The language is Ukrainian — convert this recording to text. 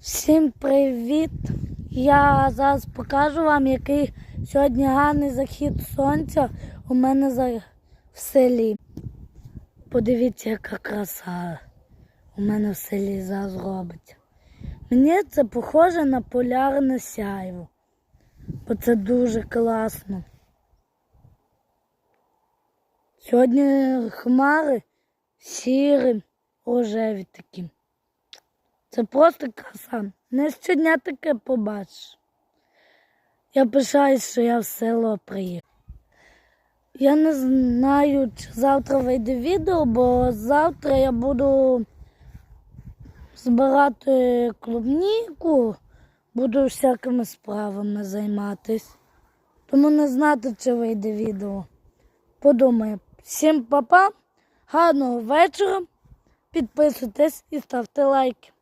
Всім привіт! Я зараз покажу вам, який сьогодні гарний захід сонця у мене в селі. Подивіться, яка краса у мене в селі зараз робиться. Мені це похоже на полярне сяйво, бо це дуже класно. Сьогодні хмари сірі, рожеві такі. Це просто краса. Не щодня таке побачиш. Я пишаюсь, що я в село приїхав. Я не знаю, чи завтра вийде відео, бо завтра я буду збирати клубніку, буду всякими справами займатись. Тому не знати, чи вийде відео. Подумаю. Всім па-па, гарного вечора. Підписуйтесь і ставте лайки.